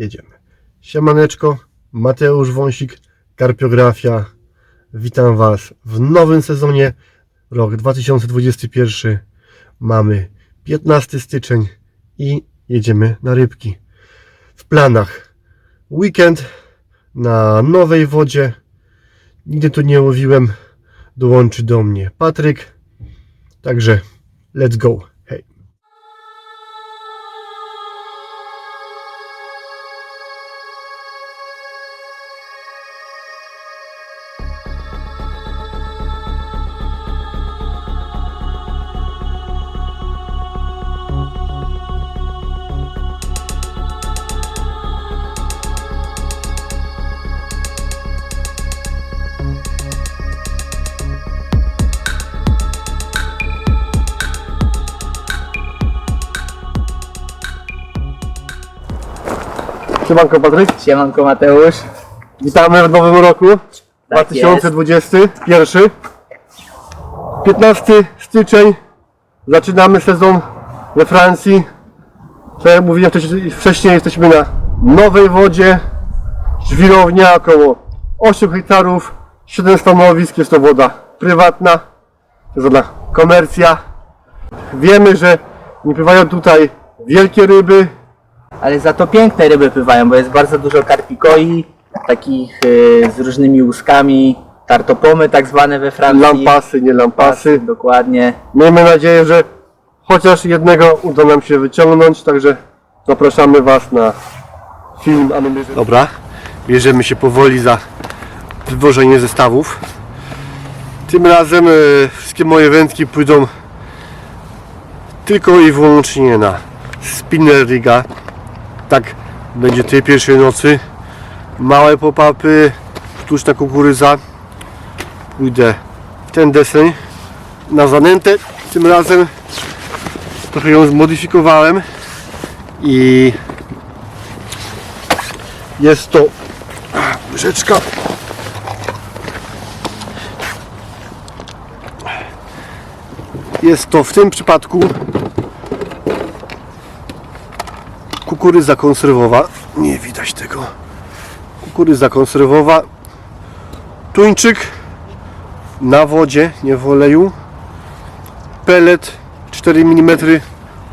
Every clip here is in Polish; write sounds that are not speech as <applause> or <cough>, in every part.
jedziemy. Siemaneczko, Mateusz Wąsik, Karpiografia. Witam Was w nowym sezonie, rok 2021. Mamy 15 styczeń i jedziemy na rybki. W planach weekend na nowej wodzie. Nigdy tu nie łowiłem. Dołączy do mnie Patryk. Także let's go. Siemanko Patryk. Siemanko Mateusz. Witamy w nowym roku Tak 2021. 15 styczeń. Zaczynamy sezon we Francji. Tak jak mówiłem wcześniej, wcześniej jesteśmy na nowej wodzie. Żwirownia około 8 hektarów, 7 stanowisk. Jest to woda prywatna. To jest woda komercja. Wiemy, że nie pływają tutaj wielkie ryby, Ale za to piękne ryby pływają, bo jest bardzo dużo karpikoi, takich y, z różnymi łuskami, tartopomy tak zwane we Francji. lampasy, nie lampasy. Dokładnie. Miejmy nadzieję, że chociaż jednego uda nam się wyciągnąć, także zapraszamy Was na film. A my bierzemy... Dobra, bierzemy się powoli za wywożenie zestawów. Tym razem e, wszystkie moje wędki pójdą tylko i wyłącznie na spinner riga. Tak będzie tej pierwszej nocy. Małe pop-upy, sztuczna kukurydza. Pójdę w ten deseń na zanętę. Tym razem trochę ją zmodyfikowałem i jest to rzeczka jest to w tym przypadku kukurydza konserwowa nie widać tego. Kukurydza konserwowa tuńczyk. Na wodzie, nie w oleju. Pelet 4 mm,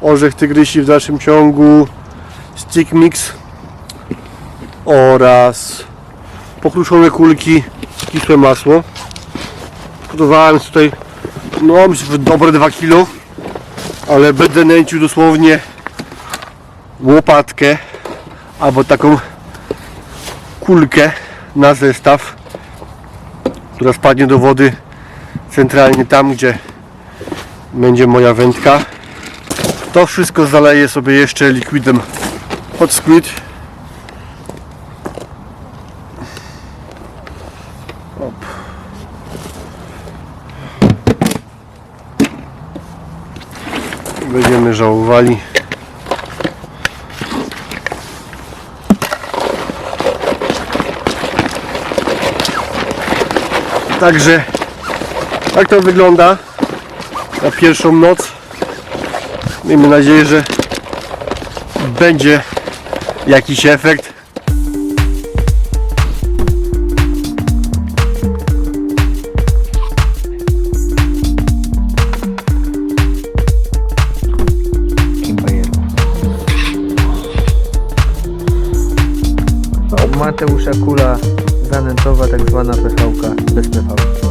orzech tygrysi w dalszym ciągu, stick mix. Oraz pokruszone kulki, kisłe masło. Zgotowałem tutaj no że dobre 2 kg, ale będę nęcił dosłownie łopatkę albo taką kulkę na zestaw która spadnie do wody centralnie tam, gdzie będzie moja wędka. To wszystko zaleję sobie jeszcze likwidem hot squid. Op. Będziemy żałowali. Także tak to wygląda na pierwszą noc. Miejmy nadzieję, że będzie jakiś efekt. Mateusza kula zanętowa, tak zwana PV-ka bez PV.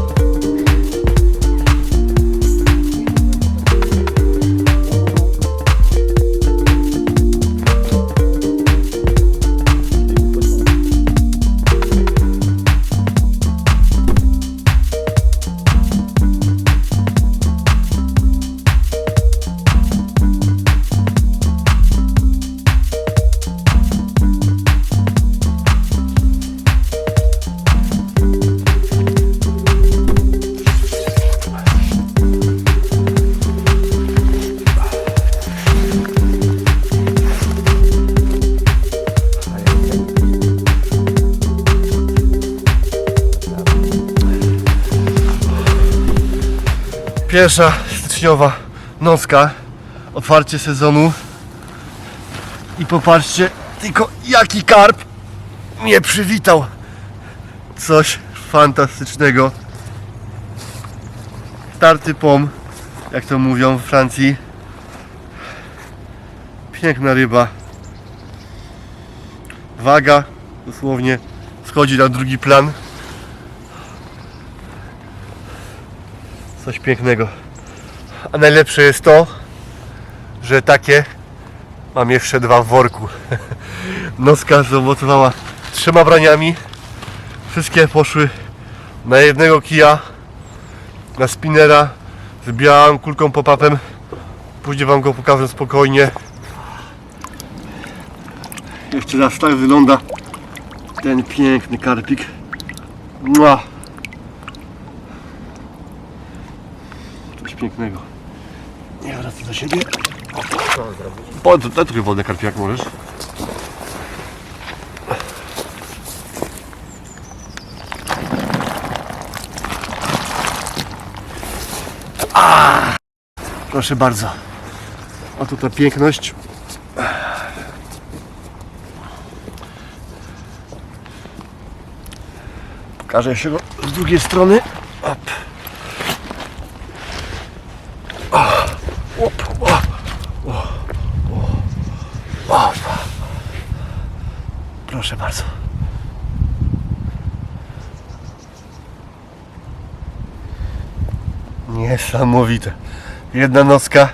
Pierwsza styczniowa nocka, otwarcie sezonu. I popatrzcie, Tylko jaki karp mnie przywitał. Coś fantastycznego. Tarty pom, jak to mówią w Francji. Piękna ryba. Waga dosłownie schodzi na drugi plan. Coś pięknego. A najlepsze jest to, że takie mam jeszcze dwa w worku. <laughs> Noska zaowocowała trzema braniami. Wszystkie poszły na jednego kija, na spinera z białą kulką pop-upem. Później Wam go pokażę spokojnie. Jeszcze raz tak wygląda ten piękny karpik. Mua. Pięknego. Nie wracam do siebie. Po, daj trochę wodne karpie, jak możesz. A! Proszę bardzo. Tu ta piękność. Pokażę jeszcze go z drugiej strony. Op, o, o, o, op. Proszę bardzo. Niesamowite. Jedna noska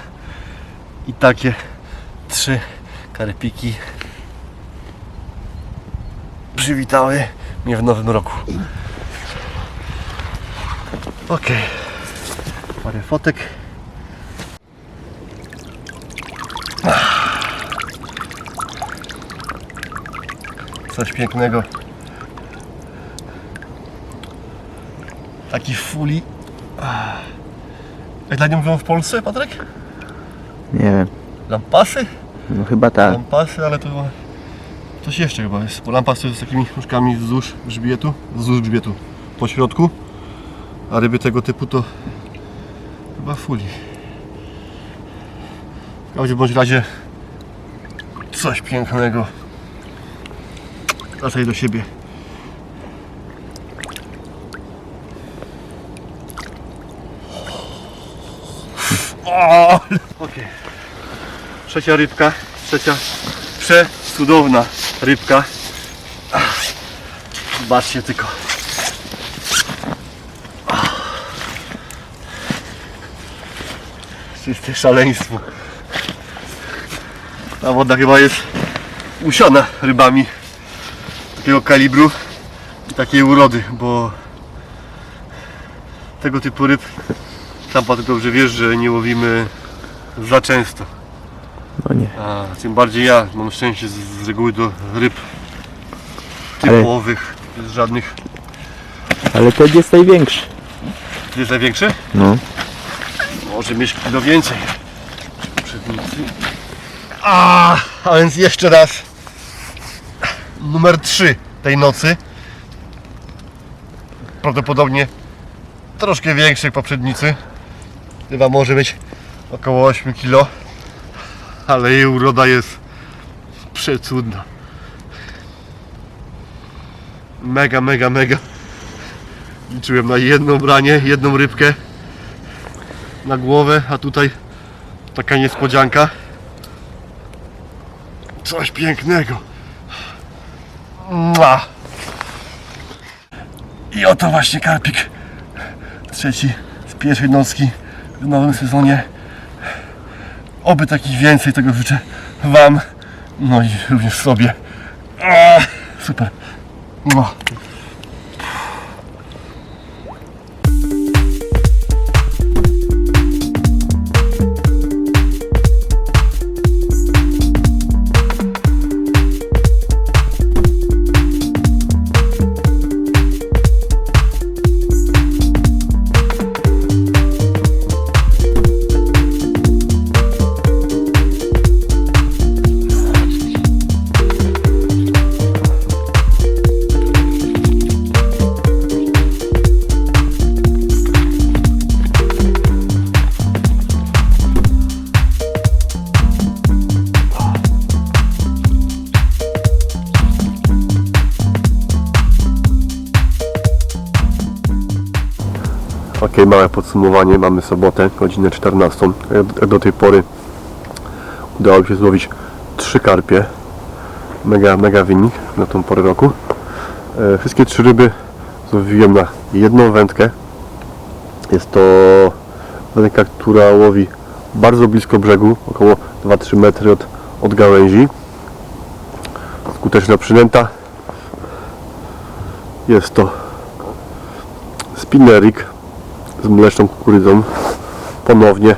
i takie trzy karpiki przywitały mnie w nowym roku. Okej. Parę fotek. Coś pięknego. Taki fuli. Jak dla nie mówią w Polsce, Patryk? Nie wiem. Lampasy? No chyba tak. Lampasy, ale to chyba coś jeszcze chyba jest. Bo jest z takimi nóżkami wzdłuż grzbietu, wzdłuż grzbietu po środku, a ryby tego typu to chyba fuli. W każdym bądź razie coś pięknego. Wracaj do siebie. O! Trzecia rybka, trzecia przecudowna rybka. Zobaczcie tylko. Czyste szaleństwo. Ta woda chyba jest usiana rybami takiego kalibru i takiej urody, bo tego typu ryb sam Patryk dobrze wiesz, że nie łowimy za często. No nie. A tym bardziej ja mam szczęście z, z reguły do ryb Ale- typowych, bez żadnych. Ale ten jest największy. Ty jest największy? No. Może mieć kilo więcej. A, a więc jeszcze raz. Numer 3 tej nocy. Prawdopodobnie troszkę większy jak poprzednicy. Chyba może być około 8 kg. Ale jej uroda jest przecudna. Mega, mega, mega. Liczyłem na jedną branie, jedną rybkę na głowę, a tutaj taka niespodzianka. Coś pięknego. Mua. I oto właśnie karpik. Trzeci z pierwszej nocki w nowym sezonie. Oby takich więcej tego życzę Wam, no i również sobie. Super. Mua. Takie małe podsumowanie. Mamy sobotę, godzinę 14. Jak do tej pory udało mi się złowić trzy karpie. Mega, mega wynik na tą porę roku. E, Wszystkie trzy ryby złowiłem na jedną wędkę. Jest to wędka, która łowi bardzo blisko brzegu, około 2-3 metry od, od gałęzi. Skuteczna przynęta. Jest to spinnerik z mleczną kukurydzą. Ponownie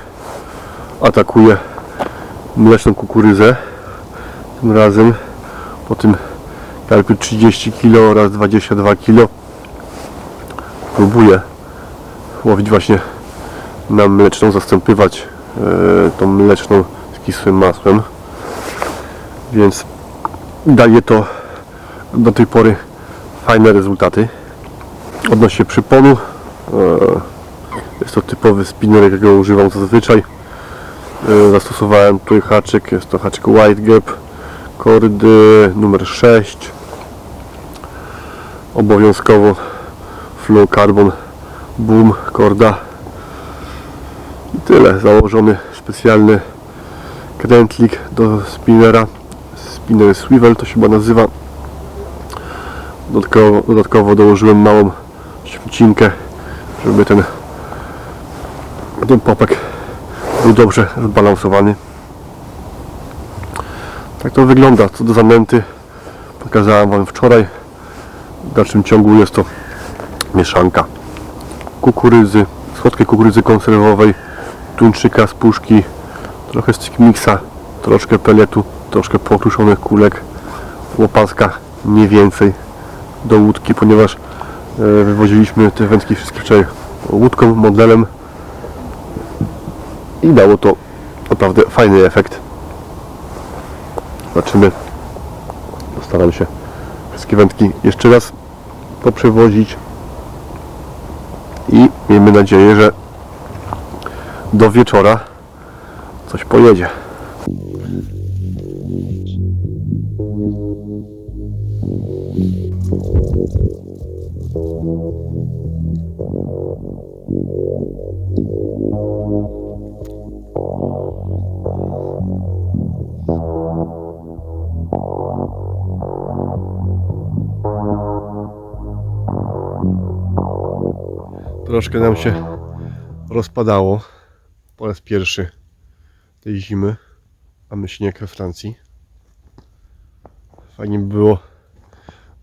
atakuje mleczną kukurydzę. Tym razem po tym karpiu 30 kg oraz 22 kg próbuje łowić właśnie na mleczną, zastępywać e, tą mleczną z kisłym masłem. Więc daje to do tej pory fajne rezultaty. Odnośnie przyponu, e, jest to typowy spinner, jakiego używam zazwyczaj. E, Zastosowałem tutaj haczyk, jest to haczyk White Gap, kordy numer 6. Obowiązkowo fluorocarbon boom korda i tyle. Założony specjalny krętlik do spinnera. Spinner swivel to się chyba nazywa. Dodatkowo, dodatkowo dołożyłem małą śmicinkę, żeby ten, ten popek był dobrze zbalansowany. Tak to wygląda. Co do zanęty pokazałem Wam wczoraj. W dalszym ciągu jest to mieszanka kukurydzy, słodkiej kukurydzy konserwowej, tuńczyka z puszki, trochę z mixa, troszkę peletu, troszkę pokruszonych kulek, łopatka nie więcej do łódki, ponieważ e, wywoziliśmy te wędki wszystkie wczoraj łódką, modelem i dało to naprawdę fajny efekt. Zobaczymy. Postaram się wszystkie wędki jeszcze raz poprzewozić i miejmy nadzieję, że do wieczora coś pojedzie. Troszkę nam się rozpadało po raz pierwszy tej zimy, a my śnieg we Francji. Fajnie by było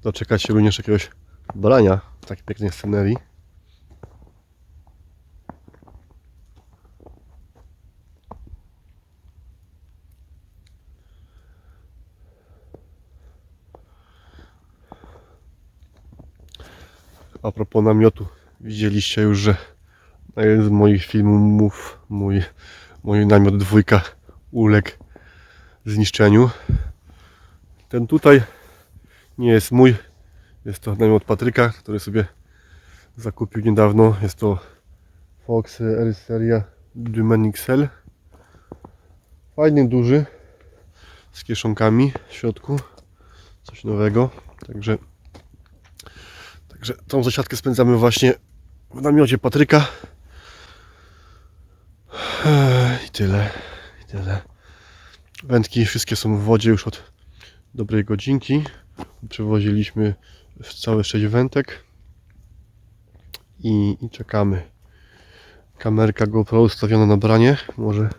doczekać się również jakiegoś brania w takiej pięknej scenerii. A propos namiotu, widzieliście już, że na jeden z moich filmów mój, mój namiot dwójka uległ zniszczeniu. Ten tutaj nie jest mój, jest to namiot Patryka, który sobie zakupił niedawno. Jest to Fox Eristeria Dumen XL. Fajny, duży, z kieszonkami w środku. Coś nowego, także Także tą zasiadkę spędzamy właśnie w namiocie Patryka. I tyle. I tyle. Wędki wszystkie są w wodzie już od dobrej godzinki. Przewoziliśmy w całe 6 wędek. I, I czekamy. Kamerka GoPro ustawiona na branie. Może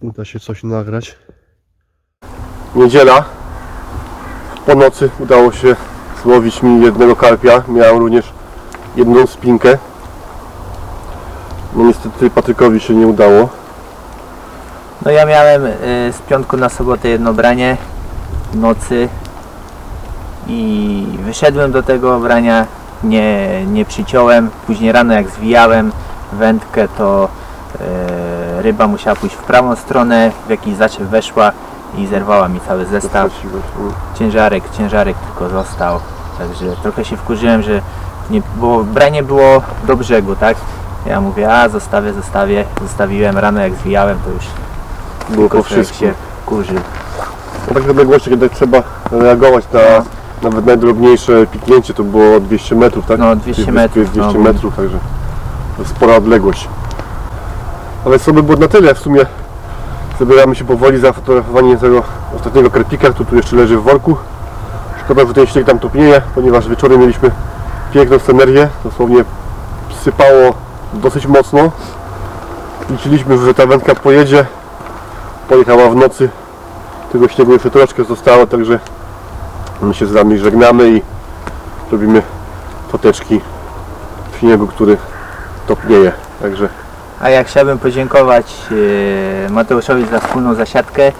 uda się coś nagrać. Niedziela. Po nocy udało się złowić mi jednego karpia. Miałem również jedną spinkę. No niestety Patrykowi się nie udało. No ja miałem y, z piątku na sobotę jedno branie w nocy i wyszedłem do tego brania, nie, nie przyciąłem. Później rano jak zwijałem wędkę, to y, ryba musiała pójść w prawą stronę, w jakiś zaczew weszła i zerwała mi cały zestaw. Ciężarek, ciężarek tylko został. Także trochę się wkurzyłem, że nie, bo branie było do brzegu, tak? Ja mówię, a zostawię, zostawię. Zostawiłem rano jak zwijałem, to już Było po wszystkim. się kurzył. No tak odległości, kiedy trzeba reagować na nawet najdrobniejsze piknięcie, to było 200 metrów, tak? No, 200 Tej metrów, wyspy 200 no, bo- metrów, także To jest spora odległość. Ale co by było na tyle w sumie. Zabieramy się powoli za fotografowanie tego ostatniego karpika, który tu jeszcze leży w worku. Szkoda, że ten śnieg tam topnieje, ponieważ wieczorem mieliśmy piękną scenerię. Dosłownie sypało dosyć mocno. Liczyliśmy, że ta wędka pojedzie. Pojechała w nocy. Tego śniegu jeszcze troszkę zostało, także my się z Wami żegnamy i robimy foteczki w śniegu, który topnieje. Także A ja chciałbym podziękować e, Mateuszowi za wspólną zasiadkę.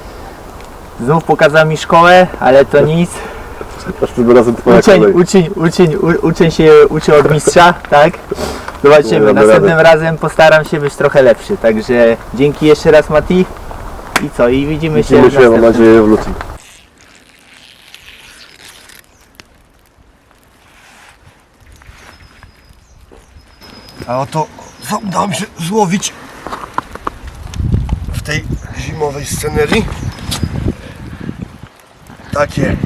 Znów pokazał mi szkołę, ale to <laughs> nic. Następnym razem Twoja Uczeń, kolej. uczeń, uczeń, u, uczeń się uczy od mistrza, tak? Nie Zobaczymy, damy następnym razem postaram się być trochę lepszy. Także dzięki jeszcze raz Mati. I co? I widzimy, Widzimy się, mam następnym. nadzieję, w lutym. A oto udało mi się złowić w tej zimowej scenerii. Takie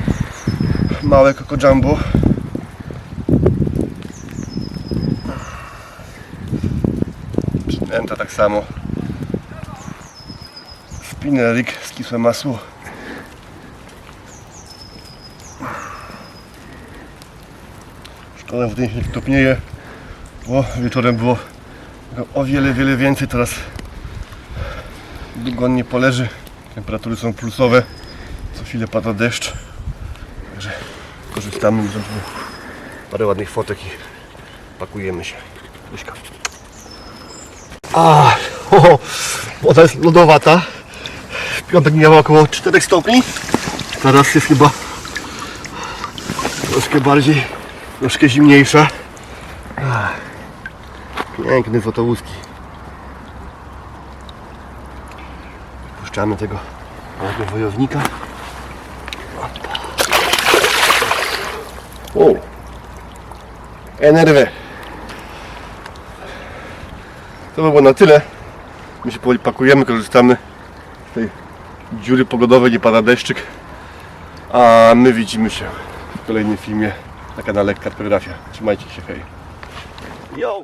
małe koko jumbo. Przynęta tak samo. Spinnerik, skisłe masło. Szkoda, że ten śnieg topnieje, bo wieczorem było o wiele, wiele więcej. Teraz długo on nie poleży. Temperatury są plusowe. Co chwilę pada deszcz. Korzystamy i zrobimy parę ładnych fotek i pakujemy się. Myśka. A, o, woda jest lodowata. W piątek miała około 4 stopni. Teraz jest chyba troszkę bardziej, troszkę zimniejsza. Piękny fotołuski. Puszczamy tego małego wojownika. O! NRW. To by było na tyle. My się powoli pakujemy, korzystamy z tej dziury pogodowej, nie pada deszczyk. A my widzimy się w kolejnym filmie na kanale Kartografia. Trzymajcie się, hej. Yo!